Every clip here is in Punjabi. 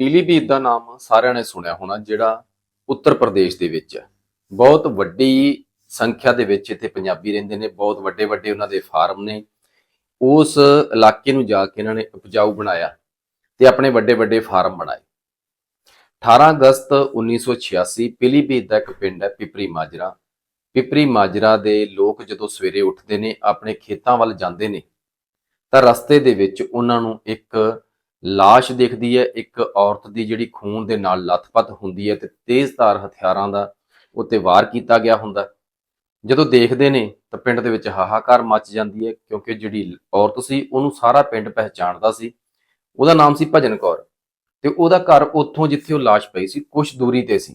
ਪੀਲੀਭੀਤ ਦਾ ਨਾਮ ਸਾਰਿਆਂ ਨੇ ਸੁਣਿਆ ਹੋਣਾ, ਜਿਹੜਾ ਉੱਤਰ ਪ੍ਰਦੇਸ਼ ਦੇ ਵਿੱਚ ਹੈ। ਬਹੁਤ ਵੱਡੀ ਸੰਖਿਆ ਦੇ ਵਿੱਚ ਇੱਥੇ ਪੰਜਾਬੀ ਰਹਿੰਦੇ ਨੇ, ਬਹੁਤ ਵੱਡੇ ਵੱਡੇ ਉਹਨਾਂ ਦੇ ਫਾਰਮ ਨੇ। ਉਸ ਇਲਾਕੇ ਨੂੰ ਜਾ ਕੇ ਇਹਨਾਂ ਨੇ ਉਪਜਾਊ ਬਣਾਇਆ ਤੇ ਆਪਣੇ ਵੱਡੇ ਵੱਡੇ ਫਾਰਮ ਬਣਾਏ। 18 ਅਗਸਤ 1986 ਪੀਲੀਭੀਤ ਦਾ ਇੱਕ ਪਿੰਡ ਹੈ, ਪਿਪਰੀ ਮਾਜਰਾ। ਪਿਪਰੀ ਮਾਜਰਾ ਦੇ ਲੋਕ ਜਦੋਂ ਸਵੇਰੇ ਉੱਠਦੇ ਨੇ, ਆਪਣੇ ਖੇਤਾਂ ਵੱਲ ਜਾਂਦੇ ਨੇ, ਤਾਂ ਰਸਤੇ ਦੇ ਵਿੱਚ ਉਹਨਾਂ ਨੂੰ ਇੱਕ ਲਾਸ਼ ਦਿਖਦੀ ਹੈ, ਇੱਕ ਔਰਤ ਦੀ ਜਿਹੜੀ ਖੂਨ ਦੇ ਨਾਲ ਲੱਥਪੱਥ ਹੁੰਦੀ ਹੈ ਤੇ ਤੇਜ਼ਧਾਰ ਹਥਿਆਰਾਂ ਦਾ ਉੱਤੇ ਵਾਰ ਕੀਤਾ ਗਿਆ ਹੁੰਦਾ। ਜਦੋਂ ਦੇਖਦੇ ਨੇ ਤਾਂ ਪਿੰਡ ਦੇ ਵਿੱਚ ਹਾਹਾਕਾਰ ਮਚ ਜਾਂਦੀ ਹੈ ਕਿਉਂਕਿ ਜਿਹੜੀ ਔਰਤ ਸੀ, ਉਹਨੂੰ ਸਾਰਾ ਪਿੰਡ ਪਹਿਚਾਣਦਾ ਸੀ। ਉਹਦਾ ਨਾਮ ਸੀ ਭਜਨ ਕੌਰ ਤੇ ਉਹਦਾ ਘਰ ਉੱਥੋਂ ਜਿੱਥੇ ਉਹ ਲਾਸ਼ ਪਈ ਸੀ ਕੁਝ ਦੂਰੀ ਤੇ ਸੀ।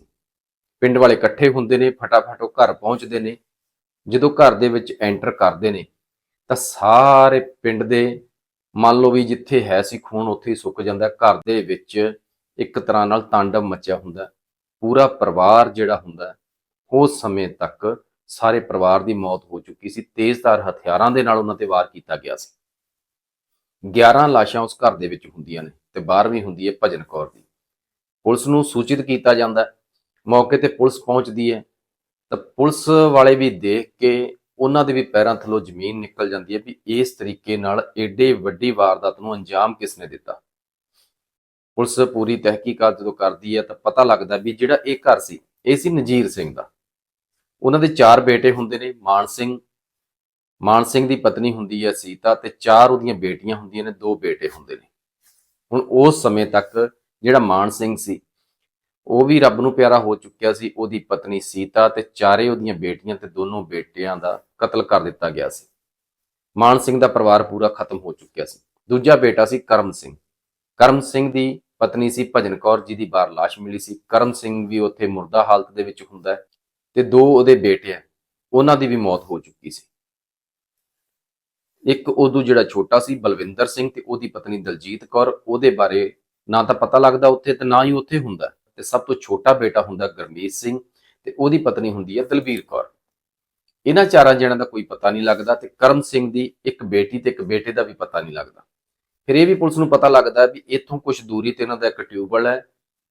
ਪਿੰਡ ਵਾਲੇ ਇਕੱਠੇ ਹੁੰਦੇ ਨੇ, ਫਟਾਫਟ ਉਹ ਘਰ ਪਹੁੰਚਦੇ ਨੇ। ਜਦੋਂ ਘਰ ਦੇ ਵਿੱਚ ਐਂਟਰ ਕਰਦੇ ਨੇ ਤਾਂ ਸਾਰੇ ਪਿੰਡ ਦੇ ਮੰਨ ਲਓ ਵੀ ਜਿੱਥੇ ਹੈ ਸੀ ਖੂਨ, ਉੱਥੇ ਹੀ ਸੁੱਕ ਜਾਂਦਾ, ਘਰ ਦੇ ਵਿੱਚ ਇੱਕ ਤਰ੍ਹਾਂ ਨਾਲ ਤਾਂਡਵ ਮਚਿਆ ਹੁੰਦਾ ਪੂਰਾ ਪਰਿਵਾਰ ਜਿਹੜਾ ਹੁੰਦਾ ਉਸ ਸਮੇਂ ਤੱਕ ਸਾਰੇ ਪਰਿਵਾਰ ਦੀ ਮੌਤ ਹੋ ਚੁੱਕੀ ਸੀ। ਤੇਜ਼ਧਾਰ ਹਥਿਆਰਾਂ ਦੇ ਨਾਲ ਉਹਨਾਂ ਤੇ ਵਾਰ ਕੀਤਾ ਗਿਆ ਸੀ। 11 ਲਾਸ਼ਾਂ ਉਸ ਘਰ ਦੇ ਵਿੱਚ ਹੁੰਦੀਆਂ ਨੇ ਤੇ 12ਵੀਂ ਹੁੰਦੀ ਹੈ ਭਜਨ ਕੌਰ ਦੀ। ਪੁਲਿਸ ਨੂੰ ਸੂਚਿਤ ਕੀਤਾ ਜਾਂਦਾ ਮੌਕੇ ਤੇ ਪੁਲਿਸ ਪਹੁੰਚਦੀ ਹੈ। ਤਾਂ ਪੁਲਿਸ ਵਾਲੇ ਵੀ ਦੇਖ ਕੇ ਉਹਨਾਂ ਦੇ ਵੀ ਪੈਰਾਂ ਥੱਲੋਂ ਜ਼ਮੀਨ ਨਿਕਲ ਜਾਂਦੀ ਹੈ ਵੀ ਇਸ ਤਰੀਕੇ ਨਾਲ ਏਡੇ ਵੱਡੀ ਵਾਰਦਾਤ ਨੂੰ ਅੰਜਾਮ ਕਿਸ ਨੇ ਦਿੱਤਾ? ਪੁਲਿਸ ਪੂਰੀ ਤਹਿਕੀਕਾਤ ਜਦੋਂ ਕਰਦੀ ਹੈ ਤਾਂ ਪਤਾ ਲੱਗਦਾ ਵੀ ਜਿਹੜਾ ਇਹ ਘਰ ਸੀ, ਇਹ ਸੀ ਨਜੀਰ ਸਿੰਘ ਦਾ। ਉਹਨਾਂ ਦੇ ਚਾਰ ਬੇਟੇ ਹੁੰਦੇ ਨੇ, ਮਾਨ ਸਿੰਘ। ਮਾਨ ਸਿੰਘ ਦੀ ਪਤਨੀ ਹੁੰਦੀ ਹੈ ਸੀਤਾ ਤੇ ਚਾਰ ਉਹਦੀਆਂ ਬੇਟੀਆਂ ਹੁੰਦੀਆਂ ਨੇ, ਦੋ ਬੇਟੇ ਹੁੰਦੇ ਨੇ। ਹੁਣ ਉਸ ਸਮੇਂ ਤੱਕ ਜਿਹੜਾ ਮਾਨ ਸਿੰਘ ਸੀ ਉਹ ਵੀ ਰੱਬ ਨੂੰ ਪਿਆਰਾ ਹੋ ਚੁੱਕਿਆ ਸੀ, ਉਹਦੀ ਪਤਨੀ ਸੀਤਾ ਤੇ ਚਾਰੇ ਉਹਦੀਆਂ ਬੇਟੀਆਂ ਤੇ ਦੋਨੋਂ ਬੇਟਿਆਂ ਦਾ ਕਤਲ ਕਰ ਦਿੱਤਾ ਗਿਆ ਸੀ। ਮਾਨ ਸਿੰਘ ਦਾ ਪਰਿਵਾਰ ਪੂਰਾ ਖਤਮ ਹੋ ਚੁੱਕਿਆ ਸੀ। ਦੂਜਾ ਬੇਟਾ ਸੀ ਕਰਮ ਸਿੰਘ। ਕਰਮ ਸਿੰਘ ਦੀ ਪਤਨੀ ਸੀ ਭਜਨ ਕੌਰ ਜੀ ਦੀ ਬਾਹਰ ਲਾਸ਼ ਮਿਲੀ ਸੀ। ਕਰਮ ਸਿੰਘ ਵੀ ਉੱਥੇ ਮੁਰਦਾ ਹਾਲਤ ਦੇ ਵਿੱਚ ਹੁੰਦਾ ਹੈ ਤੇ ਦੋ ਉਹਦੇ ਬੇਟੇ ਆ ਉਹਨਾਂ ਦੀ ਵੀ ਮੌਤ ਹੋ ਚੁੱਕੀ ਸੀ। ਇੱਕ ਉਦੋਂ ਜਿਹੜਾ ਛੋਟਾ ਸੀ ਬਲਵਿੰਦਰ ਸਿੰਘ ਤੇ ਉਹਦੀ ਪਤਨੀ ਦਲਜੀਤ ਕੌਰ, ਉਹਦੇ ਬਾਰੇ ਨਾ ਤਾਂ ਪਤਾ ਲੱਗਦਾ ਉੱਥੇ ਤੇ ਨਾ ਹੀ ਉੱਥੇ ਹੁੰਦਾ। ਤੇ ਸਭ ਤੋਂ ਛੋਟਾ ਬੇਟਾ ਹੁੰਦਾ ਗਰਮੀਤ ਸਿੰਘ ਤੇ ਉਹਦੀ ਪਤਨੀ ਹੁੰਦੀ ਹੈ ਦਲਬੀਰ ਕੌਰ। ਇਹਨਾਂ ਚਾਰਾਂ ਜਣਾਂ ਦਾ ਕੋਈ ਪਤਾ ਨਹੀਂ ਲੱਗਦਾ ਤੇ ਕਰਮ ਸਿੰਘ ਦੀ ਇੱਕ ਬੇਟੀ ਤੇ ਇੱਕ ਬੇਟੇ ਦਾ ਵੀ ਪਤਾ ਨਹੀਂ ਲੱਗਦਾ। ਫਿਰ ਇਹ ਵੀ ਪੁਲਿਸ ਨੂੰ ਪਤਾ ਲੱਗਦਾ ਵੀ ਇੱਥੋਂ ਕੁਝ ਦੂਰੀ ਤੇ ਇਹਨਾਂ ਦਾ ਇੱਕ ਟਿਊਬਲ ਹੈ,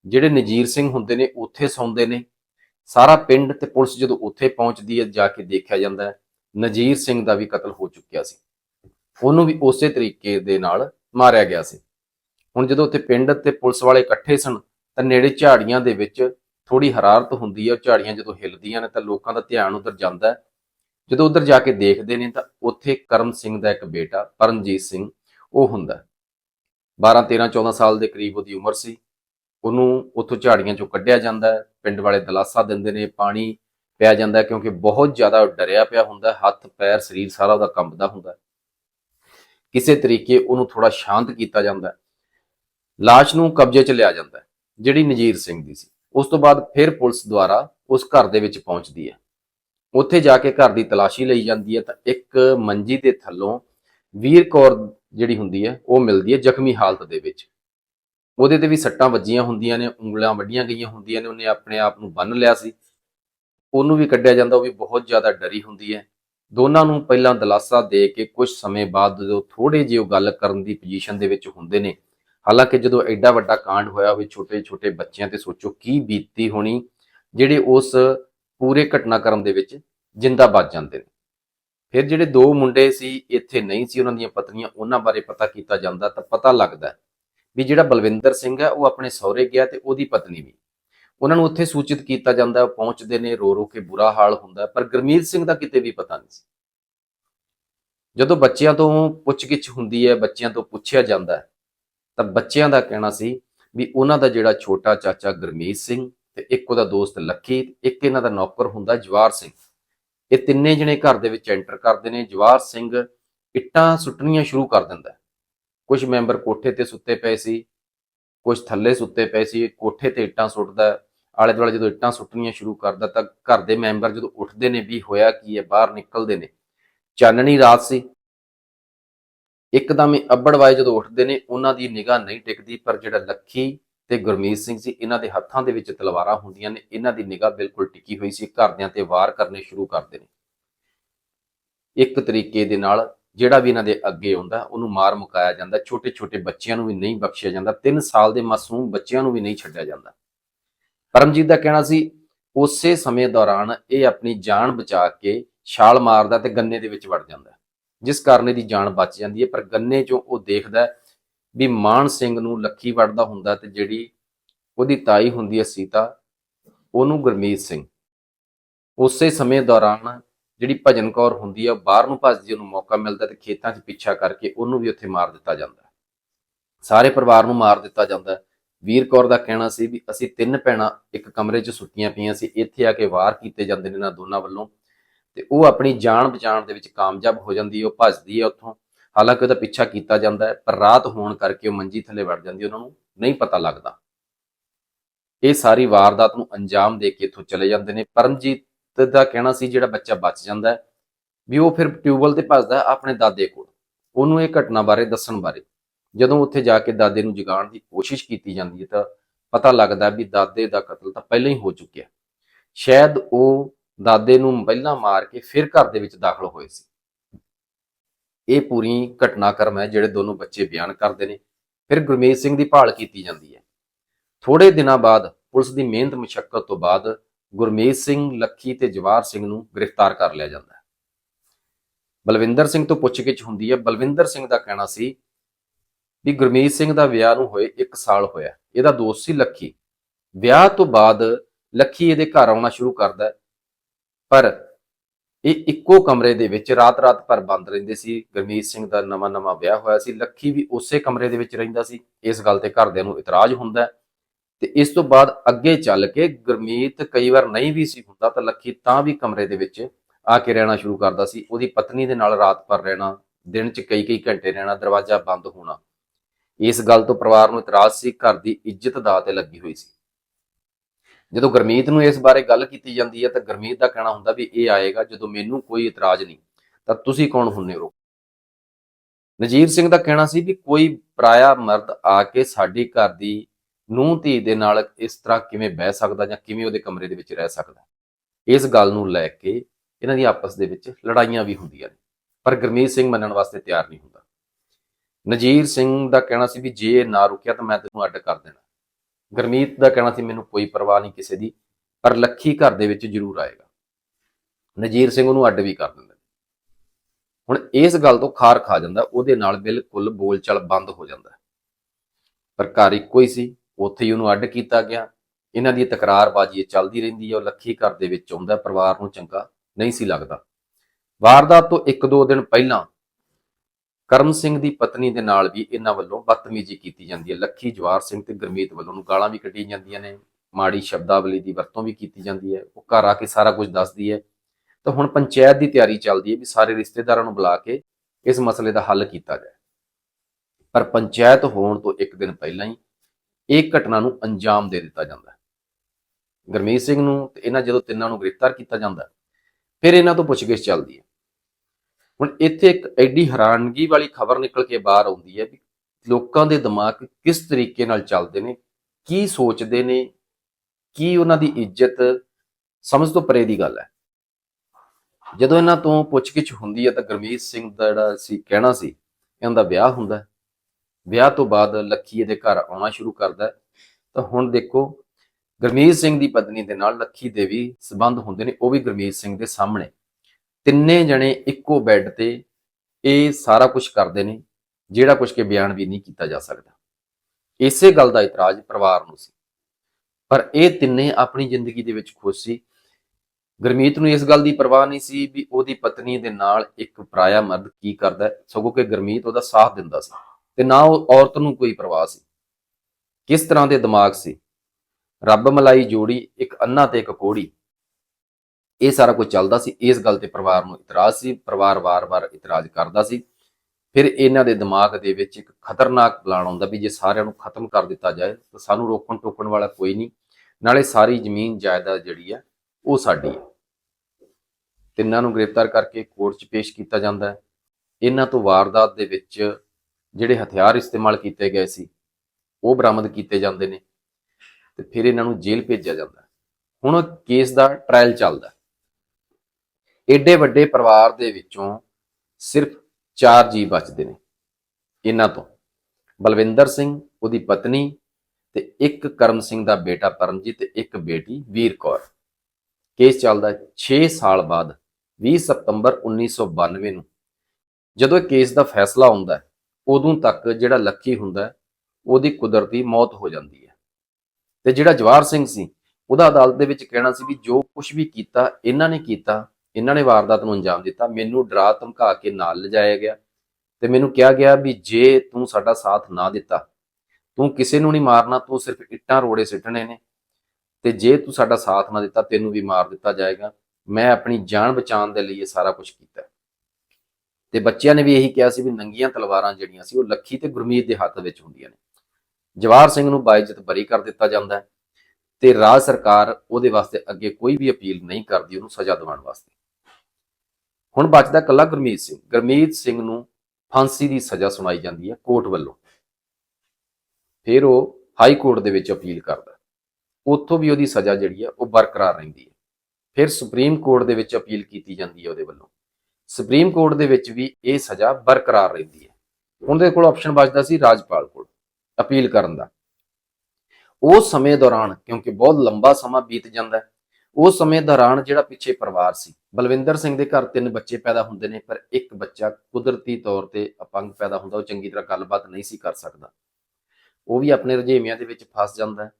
ਜਿਹੜੇ ਨਜੀਰ ਸਿੰਘ ਹੁੰਦੇ ਨੇ ਉੱਥੇ ਸੌਂਦੇ ਨੇ। ਸਾਰਾ ਪਿੰਡ ਤੇ ਪੁਲਿਸ ਜਦੋਂ ਉੱਥੇ ਪਹੁੰਚਦੀ ਹੈ, ਜਾ ਕੇ ਦੇਖਿਆ ਜਾਂਦਾ ਹੈ, ਨਜੀਰ ਸਿੰਘ ਦਾ ਵੀ ਕਤਲ ਹੋ ਚੁੱਕਿਆ ਸੀ। ਉਹਨੂੰ ਵੀ ਉਸੇ ਤਰੀਕੇ ਦੇ ਨਾਲ ਮਾਰਿਆ ਗਿਆ ਸੀ। ਹੁਣ ਜਦੋਂ ਉੱਥੇ ਪਿੰਡ ਤੇ ਪੁਲਿਸ ਵਾਲੇ ਇਕੱਠੇ ਸਨ ਤਾਂ ਨੇੜੇ ਝਾੜੀਆਂ ਦੇ ਵਿੱਚ ਥੋੜੀ ਹਰਾਰਤ ਹੁੰਦੀ ਹੈ ਉਹ ਝਾੜੀਆਂ ਜਦੋਂ ਹਿੱਲਦੀਆਂ ਨੇ ਤਾਂ ਲੋਕਾਂ ਦਾ ਧਿਆਨ ਉਧਰ ਜਾਂਦਾ ਹੈ। ਜਦੋਂ ਉਧਰ ਜਾ ਕੇ ਦੇਖਦੇ ਨੇ ਤਾਂ ਉੱਥੇ ਕਰਮ ਸਿੰਘ ਦਾ ਇੱਕ ਬੇਟਾ, ਪਰਮਜੀਤ ਸਿੰਘ, ਉਹ ਹੁੰਦਾ 12 13 14 ਸਾਲ ਦੇ ਕਰੀਬ ਉਹਦੀ ਉਮਰ ਸੀ। ਉਹਨੂੰ ਉੱਥੋਂ ਝਾੜੀਆਂ ਚੋਂ ਕੱਢਿਆ ਜਾਂਦਾ ਹੈ। ਪਿੰਡ ਵਾਲੇ ਦਲਾਸਾ ਦਿੰਦੇ ਨੇ, ਪਾਣੀ ਪਿਆ ਜਾਂਦਾ ਕਿਉਂਕਿ ਬਹੁਤ ਜ਼ਿਆਦਾ ਡਰਿਆ ਪਿਆ ਹੁੰਦਾ ਹੱਥ, ਪੈਰ, ਸਰੀਰ ਸਾਰਾ ਉਹਦਾ ਕੰਬਦਾ ਹੁੰਦਾ ਕਿਸੇ ਤਰੀਕੇ ਉਹਨੂੰ ਥੋੜਾ ਸ਼ਾਂਤ ਕੀਤਾ ਜਾਂਦਾ ਲਾਸ਼ ਨੂੰ ਕਬਜ਼ੇ 'ਚ ਲਿਆ ਜਾਂਦਾ ਜਿਹੜੀ ਨਜੀਰ ਸਿੰਘ ਦੀ ਸੀ। ਉਸ ਤੋਂ ਬਾਅਦ ਫਿਰ ਪੁਲਿਸ ਦੁਆਰਾ ਉਸ ਘਰ ਦੇ ਵਿੱਚ ਪਹੁੰਚਦੀ ਹੈ। ਉੱਥੇ ਜਾ ਕੇ ਘਰ ਦੀ ਤਲਾਸ਼ੀ ਲਈ ਜਾਂਦੀ ਹੈ ਤਾਂ ਇੱਕ ਮੰਜੀ ਦੇ ਥੱਲੋਂ ਵੀਰ ਕੌਰ ਜਿਹੜੀ ਹੁੰਦੀ ਹੈ, ਉਹ ਮਿਲਦੀ ਹੈ ਜ਼ਖਮੀ ਹਾਲਤ ਦੇ ਵਿੱਚ। ਉਹਦੇ ਤੇ ਵੀ ਸੱਟਾਂ ਵੱਜੀਆਂ ਹੁੰਦੀਆਂ ਨੇ, ਉਂਗਲਾਂ ਵੱਡੀਆਂ ਗਈਆਂ ਹੁੰਦੀਆਂ ਨੇ, ਉਹਨੇ ਆਪਣੇ ਆਪ ਨੂੰ ਬੰਨ ਲਿਆ ਸੀ। ਉਹਨੂੰ ਵੀ ਕੱਢਿਆ ਜਾਂਦਾ, ਉਹ ਵੀ ਬਹੁਤ ਜ਼ਿਆਦਾ ਡਰੀ ਹੁੰਦੀ ਹੈ। ਦੋਨਾਂ ਨੂੰ ਪਹਿਲਾਂ ਦਿਲਾਸਾ ਦੇ ਕੇ ਕੁਝ ਸਮੇਂ ਬਾਅਦ ਜਦੋਂ ਥੋੜੇ ਜਿਹੇ ਉਹ ਗੱਲ ਕਰਨ ਦੀ ਪੋਜੀਸ਼ਨ ਦੇ ਵਿੱਚ ਹੁੰਦੇ ਨੇ ਹਾਲਾਂਕਿ ਜਦੋਂ ਐਡਾ ਵੱਡਾ ਕਾਂਡ ਹੋਇਆ ਹੋਵੇ ਛੋਟੇ ਛੋਟੇ ਬੱਚਿਆਂ ਤੇ ਸੋਚੋ ਕੀ ਬੀਤੀ ਹੋਣੀ, ਜਿਹੜੇ ਉਸ ਪੂਰੇ ਘਟਨਾਕ੍ਰਮ ਦੇ ਵਿੱਚ ਜਿੰਦਾ ਬਚ ਜਾਂਦੇ ਨੇ। ਫਿਰ ਜਿਹੜੇ ਦੋ ਮੁੰਡੇ ਸੀ, ਇੱਥੇ ਨਹੀਂ ਸੀ ਉਹਨਾਂ ਦੀਆਂ ਪਤਨੀਆਂ, ਉਹਨਾਂ ਬਾਰੇ ਪਤਾ ਕੀਤਾ ਜਾਂਦਾ ਤਾਂ ਪਤਾ ਲੱਗਦਾ ਵੀ ਜਿਹੜਾ ਬਲਵਿੰਦਰ ਸਿੰਘ ਹੈ, ਉਹ ਆਪਣੇ ਸਹੁਰੇ ਗਿਆ ਤੇ ਉਹਦੀ ਪਤਨੀ ਵੀ। ਉਹਨਾਂ ਨੂੰ ਉੱਥੇ ਸੂਚਿਤ ਕੀਤਾ ਜਾਂਦਾ, ਉਹ ਪਹੁੰਚਦੇ ਨੇ ਰੋ ਰੋ ਕੇ ਬੁਰਾ ਹਾਲ ਹੁੰਦਾ, ਪਰ ਗੁਰਮੀਤ ਸਿੰਘ ਦਾ ਕਿਤੇ ਵੀ ਪਤਾ ਨਹੀਂ ਸੀ। ਜਦੋਂ ਬੱਚਿਆਂ ਤੋਂ ਪੁੱਛਗਿੱਛ ਹੁੰਦੀ ਹੈ, ਬੱਚਿਆਂ ਤੋਂ ਪੁੱਛਿਆ ਜਾਂਦਾ ਹੈ ਤਾਂ ਬੱਚਿਆਂ ਦਾ ਕਹਿਣਾ ਸੀ ਵੀ ਉਹਨਾਂ ਦਾ ਜਿਹੜਾ ਛੋਟਾ ਚਾਚਾ ਗੁਰਮੀਤ ਸਿੰਘ ਤੇ ਇੱਕ ਉਹਦਾ ਦੋਸਤ ਲੱਕੀ ਇੱਕ ਇਹਨਾਂ ਦਾ ਨੌਕਰ ਹੁੰਦਾ ਜਵਾਰ ਸਿੰਘ। ਇਹ ਤਿੰਨੇ ਜਣੇ ਘਰ ਦੇ ਵਿੱਚ ਐਂਟਰ ਕਰਦੇ ਨੇ ਜਵਾਰ ਸਿੰਘ ਇੱਟਾਂ ਸੁੱਟਣੀਆਂ ਸ਼ੁਰੂ ਕਰ ਦਿੰਦਾ ਹੈ। ਕੁਝ ਮੈਂਬਰ ਕੋਠੇ ਤੇ ਸੁੱਤੇ ਪਏ ਸੀ ਕੁਝ ਥੱਲੇ ਸੁੱਤੇ ਪਏ ਸੀ, ਕੋਠੇ ਤੇ ਇੱਟਾਂ ਸੁੱਟਦਾ ਆਲੇ ਦੁਆਲੇ ਜਦੋਂ ਇੱਟਾਂ ਸੁੱਟਣੀਆਂ ਸ਼ੁਰੂ ਕਰਦਾ ਤਾਂ ਘਰ ਦੇ ਮੈਂਬਰ ਜਦੋਂ ਉੱਠਦੇ ਨੇ ਵੀ ਹੋਇਆ ਕੀ ਹੈ, ਬਾਹਰ ਨਿਕਲਦੇ ਨੇ। ਚਾਨਣੀ ਰਾਤ ਸੀ ਇੱਕਦਮ ਹੀ ਅੱਬੜਵਾਏ ਜਦੋਂ ਉੱਠਦੇ ਨੇ, ਉਹਨਾਂ ਦੀ ਨਿਗਾਹ ਨਹੀਂ ਟਿਕਦੀ, ਪਰ ਜਿਹੜਾ ਲੱਖੀ ਤੇ ਗੁਰਮੀਤ ਸਿੰਘ ਸੀ, ਇਹਨਾਂ ਦੇ ਹੱਥਾਂ ਦੇ ਵਿੱਚ ਤਲਵਾਰਾਂ ਹੁੰਦੀਆਂ ਨੇ, ਇਹਨਾਂ ਦੀ ਨਿਗਾਹ ਬਿਲਕੁਲ ਟਿਕੀ ਹੋਈ ਸੀ, ਘਰਦਿਆਂ ਤੇ ਵਾਰ ਕਰਨੇ ਸ਼ੁਰੂ ਕਰਦੇ ਨੇ। ਇੱਕ ਤਰੀਕੇ ਦੇ ਨਾਲ ਜਿਹੜਾ ਵੀ ਇਹਨਾਂ ਦੇ ਅੱਗੇ ਆਉਂਦਾ, ਉਹਨੂੰ ਮਾਰ ਮੁਕਾਇਆ ਜਾਂਦਾ ਛੋਟੇ ਛੋਟੇ ਬੱਚਿਆਂ ਨੂੰ ਵੀ ਨਹੀਂ ਬਖਸ਼ਿਆ ਜਾਂਦਾ 3 ਸਾਲ ਦੇ ਮਾਸੂਮ ਬੱਚਿਆਂ ਨੂੰ ਵੀ ਨਹੀਂ ਛੱਡਿਆ ਜਾਂਦਾ। ਪਰਮਜੀਤ ਦਾ ਕਹਿਣਾ ਸੀ, ਉਸੇ ਸਮੇਂ ਦੌਰਾਨ ਇਹ ਆਪਣੀ ਜਾਨ ਬਚਾ ਕੇ ਛਾਲ ਮਾਰਦਾ ਤੇ ਗੰਨੇ ਦੇ ਵਿੱਚ ਵੜ ਜਾਂਦਾ। ਜਿਸ ਕਾਰਨ ਇਹਦੀ ਜਾਨ ਬਚ ਜਾਂਦੀ ਹੈ, ਪਰ ਗੰਨੇ ਚੋਂ ਉਹ ਦੇਖਦਾ ਵੀ ਮਾਨ ਸਿੰਘ ਨੂੰ ਲੱਖੀ ਵੜਦਾ ਹੁੰਦਾ ਤੇ ਜਿਹੜੀ ਉਹਦੀ ਤਾਈ ਹੁੰਦੀ ਹੈ ਸੀਤਾ, ਉਹਨੂੰ ਗੁਰਮੀਤ ਸਿੰਘ। ਉਸੇ ਸਮੇਂ ਦੌਰਾਨ ਜਿਹੜੀ ਭਜਨ ਕੌਰ ਹੁੰਦੀ ਹੈ, ਉਹ ਬਾਹਰ ਨੂੰ ਭੱਜਦੀ ਉਹਨੂੰ ਮੌਕਾ ਮਿਲਦਾ ਤੇ ਖੇਤਾਂ 'ਚ ਪਿੱਛਾ ਕਰਕੇ ਉਹਨੂੰ ਵੀ ਉੱਥੇ ਮਾਰ ਦਿੱਤਾ ਜਾਂਦਾ ਸਾਰੇ ਪਰਿਵਾਰ ਨੂੰ ਮਾਰ ਦਿੱਤਾ ਜਾਂਦਾ ਵੀਰ ਕੌਰ ਦਾ ਕਹਿਣਾ ਸੀ ਵੀ ਅਸੀਂ ਤਿੰਨ ਭੈਣਾਂ ਇੱਕ ਕਮਰੇ 'ਚ ਸੁੱਤੀਆਂ ਪਈਆਂ ਸੀ, ਇੱਥੇ ਆ ਕੇ ਵਾਰ ਕੀਤੇ ਜਾਂਦੇ ਨੇ ਇਹਨਾਂ ਦੋਨਾਂ ਵੱਲੋਂ। ਤੇ ਉਹ ਆਪਣੀ ਜਾਨ ਬਚਾਉਣ ਦੇ ਵਿੱਚ ਕਾਮਯਾਬ ਹੋ ਜਾਂਦੀ ਹੈ, ਉਹ ਭੱਜਦੀ ਹੈ ਉੱਥੋਂ। ਹਾਲਾਂਕਿ ਉਹਦਾ ਪਿੱਛਾ ਕੀਤਾ ਜਾਂਦਾ ਹੈ, ਪਰ ਰਾਤ ਹੋਣ ਕਰਕੇ ਉਹ ਮੰਜੀ ਥੱਲੇ ਵੜ ਜਾਂਦੀ ਉਹਨਾਂ ਨੂੰ ਨਹੀਂ ਪਤਾ ਲੱਗਦਾ। ਇਹ ਸਾਰੀ ਵਾਰਦਾਤ ਨੂੰ ਅੰਜਾਮ ਦੇ ਕੇ ਇੱਥੋਂ ਚਲੇ ਜਾਂਦੇ ਨੇ। ਪਰਮਜੀਤ ਦਾ ਕਹਿਣਾ ਸੀ, ਜਿਹੜਾ ਬੱਚਾ ਬਚ ਜਾਂਦਾ ਹੈ, ਵੀ ਉਹ ਫਿਰ ਟਿਊਬਲ ਤੇ ਭੱਜਦਾ ਆਪਣੇ ਦਾਦੇ ਕੋਲ। ਉਹਨੂੰ ਇਹ ਘਟਨਾ ਬਾਰੇ ਦੱਸਣ ਬਾਰੇ। ਜਦੋਂ ਉੱਥੇ ਜਾ ਕੇ ਦਾਦੇ ਨੂੰ ਜਗਾਉਣ ਦੀ ਕੋਸ਼ਿਸ਼ ਕੀਤੀ ਜਾਂਦੀ ਹੈ, ਤਾਂ ਪਤਾ ਲੱਗਦਾ ਵੀ ਦਾਦੇ ਦਾ ਕਤਲ ਤਾਂ ਪਹਿਲਾਂ ਹੀ ਹੋ ਚੁੱਕਿਆ ਸ਼ਾਇਦ ਉਹ ਦਾਦੇ ਨੂੰ ਪਹਿਲਾਂ ਮਾਰ ਕੇ ਫਿਰ ਘਰ ਦੇ ਵਿੱਚ ਦਾਖਲ ਹੋਏ ਸੀ। ਇਹ ਪੂਰੀ ਘਟਨਾਕ੍ਰਮ ਹੈ ਜਿਹੜੇ ਦੋਨੋਂ ਬੱਚੇ ਬਿਆਨ ਕਰਦੇ ਨੇ। ਫਿਰ ਗੁਰਮੀਤ ਸਿੰਘ ਦੀ ਭਾਲ ਕੀਤੀ ਜਾਂਦੀ ਹੈ। ਥੋੜੇ ਦਿਨਾਂ ਬਾਅਦ ਪੁਲਿਸ ਦੀ ਮਿਹਨਤ ਮੁਸ਼ਕਲ ਤੋਂ ਬਾਅਦ ਗੁਰਮੀਤ ਸਿੰਘ ਲੱਖੀ ਤੇ ਜਵਾਰ ਸਿੰਘ ਨੂੰ ਗ੍ਰਿਫਤਾਰ ਕਰ ਲਿਆ ਜਾਂਦਾ ਹੈ। ਬਲਵਿੰਦਰ ਸਿੰਘ ਤੋਂ ਪੁੱਛਗਿੱਛ ਹੁੰਦੀ ਹੈ। ਬਲਵਿੰਦਰ ਸਿੰਘ ਦਾ ਕਹਿਣਾ ਸੀ ਵੀ ਗੁਰਮੀਤ ਸਿੰਘ ਦਾ ਵਿਆਹ ਨੂੰ ਹੋਏ 1 ਸਾਲ ਹੋਇਆ। ਇਹਦਾ ਦੋਸਤ ਸੀ ਲੱਖੀ। ਵਿਆਹ ਤੋਂ ਬਾਅਦ ਲੱਖੀ ਇਹਦੇ ਘਰ ਆਉਣਾ ਸ਼ੁਰੂ ਕਰਦਾ ਪਰ ਇਹ ਇੱਕੋ ਕਮਰੇ ਦੇ ਵਿੱਚ ਰਾਤ-ਰਾਤ ਭਰ ਬੰਦ ਰਹਿੰਦੇ ਸੀ। ਗੁਰਮੀਤ ਸਿੰਘ ਦਾ ਨਵਾਂ-ਨਵਾਂ ਵਿਆਹ ਹੋਇਆ ਸੀ। ਲੱਖੀ ਵੀ ਉਸੇ ਕਮਰੇ ਦੇ ਵਿੱਚ ਰਹਿੰਦਾ ਸੀ। ਇਸ ਗੱਲ ਤੇ ਘਰਦਿਆਂ ਨੂੰ ਇਤਰਾਜ਼ ਹੁੰਦਾ ਤੇ ਇਸ ਤੋਂ ਬਾਅਦ ਅੱਗੇ ਚੱਲ ਕੇ ਗੁਰਮੀਤ ਕਈ ਵਾਰ ਨਹੀਂ ਵੀ ਸੀ ਹੁੰਦਾ ਤਾਂ ਲੱਖੀ ਤਾਂ ਵੀ ਕਮਰੇ ਦੇ ਵਿੱਚ ਆ ਕੇ ਰਹਿਣਾ ਸ਼ੁਰੂ ਕਰਦਾ ਸੀ। ਉਹਦੀ ਪਤਨੀ ਦੇ ਨਾਲ ਰਾਤ ਭਰ ਰਹਿਣਾ, ਦਿਨ 'ਚ ਕਈ-ਕਈ ਘੰਟੇ ਰਹਿਣਾ, ਦਰਵਾਜ਼ਾ ਬੰਦ ਹੋਣਾ। ਇਸ ਗੱਲ ਤੋਂ ਪਰਿਵਾਰ ਨੂੰ ਇਤਰਾਜ਼ ਸੀ। ਘਰ ਦੀ ਇੱਜ਼ਤ ਦਾ ਤੇ ਲੱਗੀ ਹੋਈ ਸੀ। ਜਦੋਂ ਗੁਰਮੀਤ ਨੂੰ ਇਸ ਬਾਰੇ ਗੱਲ ਕੀਤੀ ਜਾਂਦੀ ਹੈ ਤਾਂ ਗੁਰਮੀਤ ਦਾ ਕਹਿਣਾ ਹੁੰਦਾ ਵੀ ਇਹ ਆਏਗਾ ਜਦੋਂ ਮੈਨੂੰ ਕੋਈ ਇਤਰਾਜ਼ ਨਹੀਂ, ਤਾਂ ਤੁਸੀਂ ਕੌਣ ਹੁੰਨੇ ਹੋ? ਨਜੀਰ ਸਿੰਘ ਦਾ ਕਹਿਣਾ ਸੀ ਵੀ ਕੋਈ ਪਰਾਇਆ ਮਰਦ ਆ ਕੇ ਸਾਡੀ ਘਰ ਦੀ ਨੂੰਹ ਧੀ ਦੇ ਨਾਲ ਇਸ ਤਰ੍ਹਾਂ ਕਿਵੇਂ ਬਹਿ ਸਕਦਾ ਜਾਂ ਕਿਵੇਂ ਉਹਦੇ ਕਮਰੇ ਦੇ ਵਿੱਚ ਰਹਿ ਸਕਦਾ ਇਸ ਗੱਲ ਨੂੰ ਲੈ ਕੇ ਇਹਨਾਂ ਦੀ ਆਪਸ ਦੇ ਵਿੱਚ ਲੜਾਈਆਂ ਵੀ ਹੁੰਦੀਆਂ ਨੇ, ਪਰ ਗੁਰਮੀਤ ਸਿੰਘ ਮੰਨਣ ਵਾਸਤੇ ਤਿਆਰ ਨਹੀਂ ਹੁੰਦਾ। ਨਜੀਰ ਸਿੰਘ ਦਾ ਕਹਿਣਾ ਸੀ ਵੀ ਜੇ ਇਹ ਨਾ ਰੁਕਿਆ ਤਾਂ ਮੈਂ ਤੈਨੂੰ ਅੱਡ ਕਰ ਦੇਣਾ। ਗੁਰਮੀਤ ਦਾ ਕਹਿਣਾ ਸੀ, ਮੈਨੂੰ ਕੋਈ ਪਰਵਾਹ ਨਹੀਂ ਕਿਸੇ ਦੀ, ਪਰ ਲੱਖੀ ਘਰ ਦੇ ਵਿੱਚ ਜ਼ਰੂਰ ਆਏਗਾ। ਨਜੀਰ ਸਿੰਘ ਉਹਨੂੰ ਅੱਡ ਵੀ ਕਰ ਦਿੰਦਾ। ਹੁਣ ਇਸ ਗੱਲ ਤੋਂ ਖਾਰ ਖਾ ਜਾਂਦਾ, ਉਹਦੇ ਨਾਲ ਬਿਲਕੁਲ ਬੋਲਚਾਲ ਬੰਦ ਹੋ ਜਾਂਦਾ। ਪਰ ਘਰ ਇੱਕੋ ਹੀ ਸੀ, ਉੱਥੇ ਹੀ ਉਹਨੂੰ ਅੱਡ ਕੀਤਾ ਗਿਆ। ਇਹਨਾਂ ਦੀ ਤਕਰਾਰਬਾਜ਼ੀ ਚੱਲਦੀ ਰਹਿੰਦੀ ਹੈ, ਉਹ ਲੱਖੀ ਘਰ ਦੇ ਵਿੱਚ ਆਉਂਦਾ, ਪਰਿਵਾਰ ਨੂੰ ਚੰਗਾ ਨਹੀਂ ਸੀ ਲੱਗਦਾ। ਵਾਰਦਾਤ ਤੋਂ ਇੱਕ ਦੋ ਦਿਨ ਪਹਿਲਾਂ ਕਰਮ ਸਿੰਘ ਦੀ ਪਤਨੀ ਦੇ ਨਾਲ ਵੀ ਇਹਨਾਂ ਵੱਲੋਂ ਬਦਤਮੀਜ਼ੀ ਕੀਤੀ ਜਾਂਦੀ ਹੈ। ਲੱਖੀ ਜਵਾਰ ਸਿੰਘ ਤੇ ਗੁਰਮੀਤ ਵੱਲੋਂ ਨੂੰ ਗਾਲਾਂ ਵੀ ਕੱਢੀਆਂ ਜਾਂਦੀਆਂ ਨੇ, ਮਾੜੀ ਸ਼ਬਦਾਵਲੀ ਦੀ ਵਰਤੋਂ ਵੀ ਕੀਤੀ ਜਾਂਦੀ ਹੈ, ਉਹ ਘਰ ਆ ਕੇ ਸਾਰਾ ਕੁਝ ਦੱਸਦੀ ਹੈ। ਤਾਂ ਹੁਣ ਪੰਚਾਇਤ ਦੀ ਤਿਆਰੀ ਚੱਲਦੀ ਹੈ ਵੀ ਸਾਰੇ ਰਿਸ਼ਤੇਦਾਰਾਂ ਨੂੰ ਬੁਲਾ ਕੇ ਇਸ ਮਸਲੇ ਦਾ ਹੱਲ ਕੀਤਾ ਜਾਏ। ਪਰ ਪੰਚਾਇਤ ਹੋਣ ਤੋਂ ਇੱਕ ਦਿਨ ਪਹਿਲਾਂ ਹੀ ਇਹ ਘਟਨਾ ਨੂੰ ਅੰਜਾਮ ਦੇ ਦਿੱਤਾ ਜਾਂਦਾ ਹੈ। ਗੁਰਮੀਤ ਸਿੰਘ ਨੂੰ ਤੇ ਇਹਨਾਂ ਜਦੋਂ ਤਿੰਨਾਂ ਨੂੰ ਗ੍ਰਿਫਤਾਰ ਕੀਤਾ ਜਾਂਦਾ, ਫਿਰ ਇਹਨਾਂ ਤੋਂ ਪੁੱਛਗਿੱਛ ਚੱਲਦੀ ਹੈ। ਹੁਣ ਇੱਥੇ ਇੱਕ ਐਡੀ ਹੈਰਾਨਗੀ ਵਾਲੀ ਖਬਰ ਨਿਕਲ ਕੇ ਬਾਹਰ ਆਉਂਦੀ ਹੈ ਵੀ ਲੋਕਾਂ ਦੇ ਦਿਮਾਗ ਕਿਸ ਤਰੀਕੇ ਨਾਲ ਚੱਲਦੇ ਨੇ, ਕੀ ਸੋਚਦੇ ਨੇ, ਕੀ ਉਹਨਾਂ ਦੀ ਇੱਜ਼ਤ, ਸਮਝ ਤੋਂ ਪਰੇ ਦੀ ਗੱਲ ਹੈ। ਜਦੋਂ ਇਹਨਾਂ ਤੋਂ ਪੁੱਛਗਿੱਛ ਹੁੰਦੀ ਹੈ ਤਾਂ ਗੁਰਮੀਤ ਸਿੰਘ ਦਾ ਜਿਹੜਾ ਸੀ, ਕਹਿਣਾ ਸੀ ਇਹਨਾਂ ਦਾ ਵਿਆਹ ਹੁੰਦਾ ਵਿਆਹ ਤੋਂ ਬਾਅਦ ਲੱਖੀ ਇਹਦੇ ਘਰ ਆਉਣਾ ਸ਼ੁਰੂ ਕਰਦਾ ਤਾਂ ਹੁਣ ਦੇਖੋ, ਗੁਰਮੀਤ ਸਿੰਘ ਦੀ ਪਤਨੀ ਦੇ ਨਾਲ ਲੱਖੀ ਦੇ ਵੀ ਸਬੰਧ ਹੁੰਦੇ ਨੇ, ਉਹ ਵੀ ਗੁਰਮੀਤ ਸਿੰਘ ਦੇ ਸਾਹਮਣੇ। ਤਿੰਨੇ ਜਣੇ ਇੱਕੋ ਬੈੱਡ ਤੇ ਇਹ ਸਾਰਾ ਕੁਝ ਕਰਦੇ ਨੇ, ਜਿਹੜਾ ਕੁਝ ਕੇ ਬਿਆਨ ਵੀ ਨਹੀਂ ਕੀਤਾ ਜਾ ਸਕਦਾ। ਇਸੇ ਗੱਲ ਦਾ ਇਤਰਾਜ਼ ਪਰਿਵਾਰ ਨੂੰ ਸੀ। ਪਰ ਇਹ ਤਿੰਨੇ ਆਪਣੀ ਜ਼ਿੰਦਗੀ ਦੇ ਵਿੱਚ ਖੁਸ਼ ਸੀ। ਗੁਰਮੀਤ ਨੂੰ ਇਸ ਗੱਲ ਦੀ ਪਰਵਾਹ ਨਹੀਂ ਸੀ ਵੀ ਉਹਦੀ ਪਤਨੀ ਦੇ ਨਾਲ ਇੱਕ ਪਰਾਇਆ ਮਰਦ ਕੀ ਕਰਦਾ, ਸਗੋਂ ਕਿ ਗੁਰਮੀਤ ਉਹਦਾ ਸਾਥ ਦਿੰਦਾ ਸੀ ਤੇ ਨਾ ਉਹ ਔਰਤ ਨੂੰ ਕੋਈ ਪਰਵਾਹ ਸੀ। ਕਿਸ ਤਰ੍ਹਾਂ ਦੇ ਦਿਮਾਗ ਸੀ। ਰੱਬ ਮਲਾਈ ਜੋੜੀ ਇੱਕ ਅੰਨਾ ਤੇ ਇੱਕ ਕੋੜੀ। ਇਹ ਸਾਰਾ ਕੁਝ ਚੱਲਦਾ ਸੀ, ਇਸ ਗੱਲ ਤੇ ਪਰਿਵਾਰ ਨੂੰ ਇਤਰਾਜ਼ ਸੀ, ਪਰਿਵਾਰ ਵਾਰ-ਵਾਰ ਇਤਰਾਜ਼ ਕਰਦਾ ਸੀ। ਫਿਰ ਇਹਨਾਂ ਦੇ ਦਿਮਾਗ ਦੇ ਵਿੱਚ ਇੱਕ ਖਤਰਨਾਕ ਪਲਾਨ ਆਉਂਦਾ ਵੀ ਜੇ ਸਾਰਿਆਂ ਨੂੰ ਖਤਮ ਕਰ ਦਿੱਤਾ ਜਾਏ, ਤਾਂ ਸਾਨੂੰ ਰੋਕਣ ਟੋਕਣ ਵਾਲਾ ਕੋਈ ਨਹੀਂ, ਨਾਲੇ ਸਾਰੀ ਜ਼ਮੀਨ ਜਾਇਦਾਦ ਜਿਹੜੀ ਹੈ ਉਹ ਸਾਡੀ ਹੈ ਤਿੰਨਾਂ ਨੂੰ ਗ੍ਰਿਫਤਾਰ ਕਰਕੇ ਕੋਰਟ 'ਚ ਪੇਸ਼ ਕੀਤਾ ਜਾਂਦਾ ਹੈ। ਇਹਨਾਂ ਤੋਂ ਵਾਰਦਾਤ ਦੇ ਵਿੱਚ ਜਿਹੜੇ ਹਥਿਆਰ ਇਸਤੇਮਾਲ ਕੀਤੇ ਗਏ ਸੀ, ਉਹ ਬਰਾਮਦ ਕੀਤੇ ਜਾਂਦੇ ਨੇ ਤੇ ਫਿਰ ਇਹਨਾਂ ਨੂੰ ਜੇਲ੍ਹ ਭੇਜਿਆ ਜਾਂਦਾ ਹੁਣ ਕੇਸ ਦਾ ਟ੍ਰਾਇਲ ਚੱਲਦਾ ਏਡੇ ਵੱਡੇ ਪਰਿਵਾਰ ਦੇ ਵਿੱਚੋਂ ਸਿਰਫ ਚਾਰ ਜੀ ਬਚਦੇ ਨੇ ਇਹਨਾਂ ਤੋਂ। ਬਲਵਿੰਦਰ ਸਿੰਘ ਉਹਦੀ ਪਤਨੀ ਤੇ ਇੱਕ ਕਰਮ ਸਿੰਘ ਦਾ ਬੇਟਾ ਪਰਮਜੀਤ ਤੇ ਇੱਕ ਬੇਟੀ ਵੀਰ ਕੌਰ। ਕੇਸ ਚੱਲਦਾ 6 ਸਾਲ ਬਾਅਦ 20 ਸਤੰਬਰ 1992 ਨੂੰ। ਜਦੋਂ ਇਹ ਕੇਸ ਦਾ ਫੈਸਲਾ ਹੁੰਦਾ ਹੈ, ਉਦੋਂ ਤੱਕ ਜਿਹੜਾ ਲੱਕੀ ਹੁੰਦਾ ਉਹਦੀ ਕੁਦਰਤੀ ਮੌਤ ਹੋ ਜਾਂਦੀ ਹੈ। ਤੇ ਜਿਹੜਾ ਜਵਾਹਰ ਸਿੰਘ ਸੀ ਉਹਦਾ ਅਦਾਲਤ ਦੇ ਵਿੱਚ ਕਹਿਣਾ ਸੀ ਵੀ ਜੋ ਕੁਝ ਵੀ ਕੀਤਾ ਇਹਨਾਂ ਨੇ ਕੀਤਾ ਇਹਨਾਂ ਨੇ ਵਾਰਦਾਤ ਨੂੰ ਅੰਜਾਮ ਦਿੱਤਾ, ਮੈਨੂੰ ਡਰਾ ਧਮਕਾ ਕੇ ਨਾਲ ਲਿਜਾਇਆ ਗਿਆ ਤੇ ਮੈਨੂੰ ਕਿਹਾ ਗਿਆ ਵੀ ਜੇ ਤੂੰ ਸਾਡਾ ਸਾਥ ਨਾ ਦਿੱਤਾ, ਤੂੰ ਕਿਸੇ ਨੂੰ ਨਹੀਂ ਮਾਰਨਾ, ਤੂੰ ਸਿਰਫ ਇੱਟਾਂ ਰੋੜੇ ਸਿੱਟਣੇ ਨੇ ਤੇ ਜੇ ਤੂੰ ਸਾਡਾ ਸਾਥ ਨਾ ਦਿੱਤਾ, ਤੈਨੂੰ ਵੀ ਮਾਰ ਦਿੱਤਾ ਜਾਏਗਾ। ਮੈਂ ਆਪਣੀ ਜਾਨ ਬਚਾਉਣ ਦੇ ਲਈ ਇਹ ਸਾਰਾ ਕੁਝ ਕੀਤਾ। ਤੇ ਬੱਚਿਆਂ ਨੇ ਵੀ ਇਹੀ ਕਿਹਾ ਸੀ ਵੀ ਨੰਗੀਆਂ ਤਲਵਾਰਾਂ ਜਿਹੜੀਆਂ ਸੀ, ਉਹ ਲੱਖੀ ਤੇ ਗੁਰਮੀਤ ਦੇ ਹੱਥ ਵਿੱਚ ਹੁੰਦੀਆਂ ਨੇ। ਜਵਾਹਰ ਸਿੰਘ ਨੂੰ ਬਾਇਜ਼ਤ ਬਰੀ ਕਰ ਦਿੱਤਾ ਜਾਂਦਾ ਹੈ ਤੇ ਰਾਜ ਸਰਕਾਰ ਉਹਦੇ ਵਾਸਤੇ ਅੱਗੇ ਕੋਈ ਵੀ ਅਪੀਲ ਨਹੀਂ ਕਰਦੀ, ਉਹਨੂੰ ਸਜ਼ਾ ਦਿਵਾਉਣ ਵਾਸਤੇ। ਹੁਣ ਬਚਦਾ ਕੱਲਾ ਗੁਰਮੀਤ ਸਿੰਘ। ਗੁਰਮੀਤ ਸਿੰਘ ਨੂੰ ਫਾਂਸੀ ਦੀ ਸਜ਼ਾ ਸੁਣਾਈ ਜਾਂਦੀ ਹੈ ਕੋਰਟ ਵੱਲੋਂ। ਫਿਰ ਉਹ ਹਾਈ ਕੋਰਟ ਦੇ ਵਿੱਚ ਅਪੀਲ ਕਰਦਾ ਉੱਥੋਂ ਵੀ ਉਹਦੀ ਸਜ਼ਾ ਜਿਹੜੀ ਹੈ ਉਹ ਬਰਕਰਾਰ ਰਹਿੰਦੀ ਹੈ। ਫਿਰ ਸੁਪਰੀਮ ਕੋਰਟ ਦੇ ਵਿੱਚ ਅਪੀਲ ਕੀਤੀ ਜਾਂਦੀ ਹੈ ਉਹਦੇ ਵੱਲੋਂ। ਸੁਪਰੀਮ ਕੋਰਟ ਦੇ ਵਿੱਚ ਵੀ ਇਹ ਸਜ਼ਾ ਬਰਕਰਾਰ ਰਹਿੰਦੀ ਹੈ। ਉਹਦੇ ਕੋਲ ਆਪਸ਼ਨ ਬਚਦਾ ਸੀ ਰਾਜਪਾਲ ਕੋਲ ਅਪੀਲ ਕਰਨ ਦਾ। ਉਸ ਸਮੇਂ ਦੌਰਾਨ, ਕਿਉਂਕਿ ਬਹੁਤ ਲੰਬਾ ਸਮਾਂ ਬੀਤ ਜਾਂਦਾ ਹੈ ਉਸ ਸਮੇਂ ਦੌਰਾਨ ਜਿਹੜਾ ਪਿੱਛੇ ਪਰਿਵਾਰ ਸੀ, ਬਲਵਿੰਦਰ ਸਿੰਘ ਦੇ ਘਰ ਤਿੰਨ ਬੱਚੇ ਪੈਦਾ ਹੁੰਦੇ ਨੇ, ਪਰ ਇੱਕ ਬੱਚਾ ਕੁਦਰਤੀ ਤੌਰ ਤੇ ਅਪੰਗ ਪੈਦਾ ਹੁੰਦਾ, ਉਹ ਚੰਗੀ ਤਰ੍ਹਾਂ ਗੱਲਬਾਤ ਨਹੀਂ ਸੀ ਕਰ ਸਕਦਾ। ਉਹ ਵੀ ਆਪਣੇ ਰੁਝੇਵਿਆਂ ਦੇ ਵਿੱਚ ਫਸ ਜਾਂਦਾ ਹੈ,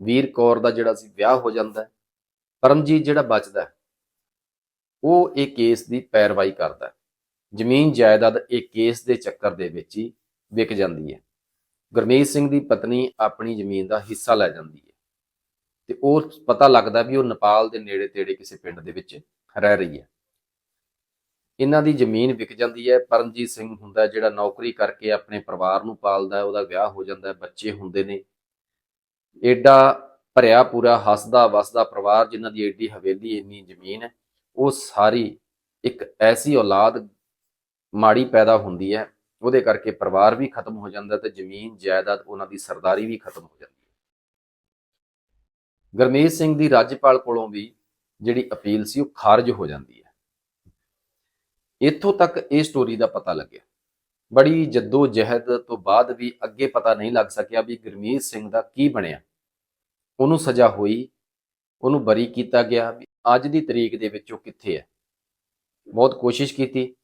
ਵੀਰ ਕੌਰ ਦਾ ਜਿਹੜਾ ਸੀ ਵਿਆਹ ਹੋ ਜਾਂਦਾ ਹੈ, ਪਰਮਜੀਤ ਜਿਹੜਾ ਬਚਦਾ ਉਹ ਇਹ ਕੇਸ ਦੀ ਪੈਰਵਾਈ ਕਰਦਾ ਜ਼ਮੀਨ ਜਾਇਦਾਦ ਇਹ ਕੇਸ ਦੇ ਚੱਕਰ ਦੇ ਵਿੱਚ ਹੀ ਵਿਕ ਜਾਂਦੀ ਹੈ। ਗੁਰਮੀਤ ਸਿੰਘ ਦੀ ਪਤਨੀ ਆਪਣੀ ਜ਼ਮੀਨ ਦਾ ਹਿੱਸਾ ਲੈ ਜਾਂਦੀ ਹੈ। ਤੇ ਉਹ ਪਤਾ ਲੱਗਦਾ ਵੀ ਉਹ ਨੇਪਾਲ ਦੇ ਨੇੜੇ ਤੇੜੇ ਕਿਸੇ ਪਿੰਡ ਦੇ ਵਿੱਚ ਰਹਿ ਰਹੀ ਹੈ। ਇਹਨਾਂ ਦੀ ਜ਼ਮੀਨ ਵਿਕ ਜਾਂਦੀ ਹੈ, ਪਰਮਜੀਤ ਸਿੰਘ ਹੁੰਦਾ ਜਿਹੜਾ ਨੌਕਰੀ ਕਰਕੇ ਆਪਣੇ ਪਰਿਵਾਰ ਨੂੰ ਪਾਲਦਾ ਉਹਦਾ ਵਿਆਹ ਹੋ ਜਾਂਦਾ ਬੱਚੇ ਹੁੰਦੇ ਨੇ। ਏਡਾ ਭਰਿਆ ਪੂਰਾ ਹੱਸਦਾ ਵਸਦਾ ਪਰਿਵਾਰ ਜਿਨ੍ਹਾਂ ਦੀ ਏਡੀ ਹਵੇਲੀ ਇੰਨੀ ਜ਼ਮੀਨ ਹੈ, ਉਹ ਸਾਰੀ ਇੱਕ ਐਸੀ ਔਲਾਦ ਮਾੜੀ ਪੈਦਾ ਹੁੰਦੀ ਹੈ, ਉਹਦੇ ਕਰਕੇ ਪਰਿਵਾਰ ਵੀ ਖਤਮ ਹੋ ਜਾਂਦਾ ਤੇ ਜ਼ਮੀਨ, ਜਾਇਦਾਦ ਉਹਨਾਂ ਦੀ ਸਰਦਾਰੀ ਵੀ ਖਤਮ ਹੋ ਜਾਂਦੀ ਹੈ ਸਿੰਘ ਦੀ ਰਾਜਪਾਲ ਕੋਲੋਂ ਵੀ ਜਿਹੜੀ ਅਪੀਲ ਸੀ ਉਹ ਖਾਰਜ ਹੋ ਜਾਂਦੀ ਹੈ। ਇੱਥੋਂ ਤੱਕ ਇਹ ਸਟੋਰੀ ਦਾ ਪਤਾ ਲੱਗਿਆ। ਬੜੀ ਜੱਦੋ ਜਹਿਦ ਤੋਂ ਬਾਅਦ ਵੀ ਅੱਗੇ ਪਤਾ ਨਹੀਂ ਲੱਗ ਸਕਿਆ ਵੀ ਗਰਮੀਤ ਸਿੰਘ ਦਾ ਕੀ ਬਣਿਆ। ਉਹਨੂੰ ਸਜ਼ਾ ਹੋਈ, ਉਹਨੂੰ ਬਰੀ ਕੀਤਾ ਗਿਆ ਵੀ ਅੱਜ ਦੀ ਤਰੀਕ ਦੇ ਵਿੱਚ ਉਹ ਕਿੱਥੇ ਹੈ। ਬਹੁਤ ਕੋਸ਼ਿਸ਼ ਕੀਤੀ।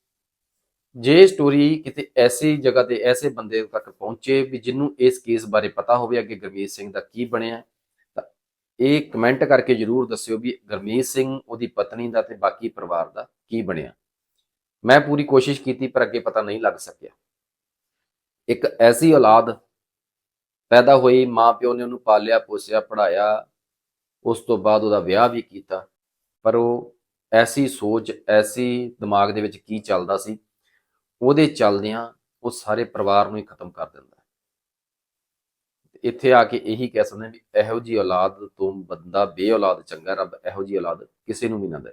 ਜੇ ਸਟੋਰੀ ਕਿਤੇ ਐਸੀ ਜਗ੍ਹਾ ਤੇ ਐਸੇ ਬੰਦੇ ਤੱਕ ਪਹੁੰਚੇ ਵੀ ਜਿਹਨੂੰ ਇਸ ਕੇਸ ਬਾਰੇ ਪਤਾ ਹੋਵੇ ਅੱਗੇ ਗਰਮੀਤ ਸਿੰਘ ਦਾ ਕੀ ਬਣਿਆ ਇਹ ਕਮੈਂਟ ਕਰਕੇ ਜਰੂਰ ਦੱਸਿਓ ਵੀ ਗਰਮੀਤ ਸਿੰਘ, ਉਹਦੀ ਪਤਨੀ ਦਾ ਤੇ ਬਾਕੀ ਪਰਿਵਾਰ ਦਾ ਕੀ ਬਣਿਆ। ਮੈਂ ਪੂਰੀ ਕੋਸ਼ਿਸ਼ ਕੀਤੀ ਪਰ ਅੱਗੇ ਪਤਾ ਨਹੀਂ ਲੱਗ ਸਕਿਆ। ਇੱਕ ਐਸੀ ਔਲਾਦ ਪੈਦਾ ਹੋਈ ਮਾਂ ਪਿਓ ਨੇ ਉਹਨੂੰ ਪਾਲਿਆ, ਪੋਸਿਆ ਪੜਾਇਆ ਉਸ ਤੋਂ ਬਾਅਦ ਉਹਦਾ ਵਿਆਹ ਵੀ ਕੀਤਾ। ਪਰ ਉਹ ਐਸੀ ਸੋਚ, ਐਸੀ ਦਿਮਾਗ ਦੇ ਵਿੱਚ ਕੀ ਚੱਲਦਾ ਸੀ, ਉਹਦੇ ਚੱਲਦਿਆਂ ਉਹ ਸਾਰੇ ਪਰਿਵਾਰ ਨੂੰ ਹੀ ਖਤਮ ਕਰ ਦਿੰਦਾ। ਇੱਥੇ ਆ ਕੇ ਇਹੀ ਕਹਿ ਸਕਦੇ ਹਾਂ ਵੀ ਇਹੋ ਜੀ ਔਲਾਦ ਤੋਂ ਬੰਦਾ ਬੇਔਲਾਦ ਚੰਗਾ, ਰੱਬ ਇਹੋ ਜੀ ਔਲਾਦ ਕਿਸੇ ਨੂੰ ਵੀ ਨਾ ਦੇ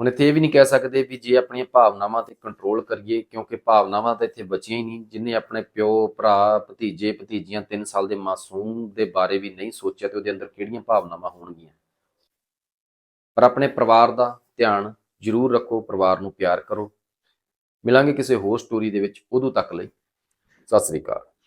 ਹੁਣ ਇੱਥੇ ਇਹ ਵੀ ਨਹੀਂ ਕਹਿ ਸਕਦੇ ਵੀ ਜੇ ਆਪਣੀਆਂ ਭਾਵਨਾਵਾਂ ਤੇ ਕੰਟਰੋਲ ਕਰੀਏ, ਕਿਉਂਕਿ ਭਾਵਨਾਵਾਂ ਤਾਂ ਇੱਥੇ ਬਚੀਆਂ ਹੀ ਨਹੀਂ। ਜਿਨੇ ਆਪਣੇ ਪਿਓ, ਭਰਾ, ਭਤੀਜੇ, ਭਤੀਜੀਆਂ 3 ਸਾਲ ਦੇ ਮਾਸੂਮ ਦੇ ਬਾਰੇ ਵੀ ਨਹੀਂ ਸੋਚਿਆ ਤੇ ਉਹਦੇ ਅੰਦਰ ਕਿਹੜੀਆਂ ਭਾਵਨਾਵਾਂ ਹੋਣਗੀਆਂ। ਪਰ ਆਪਣੇ ਪਰਿਵਾਰ ਦਾ ਧਿਆਨ ਜ਼ਰੂਰ ਰੱਖੋ, ਪਰਿਵਾਰ ਨੂੰ ਪਿਆਰ ਕਰੋ। ਮਿਲਾਂਗੇ ਕਿਸੇ ਹੋਰ ਸਟੋਰੀ ਦੇ ਵਿੱਚ ਉਦੋਂ ਤੱਕ ਲਈ। ਸਤਿ ਸ੍ਰੀ ਅਕਾਲ।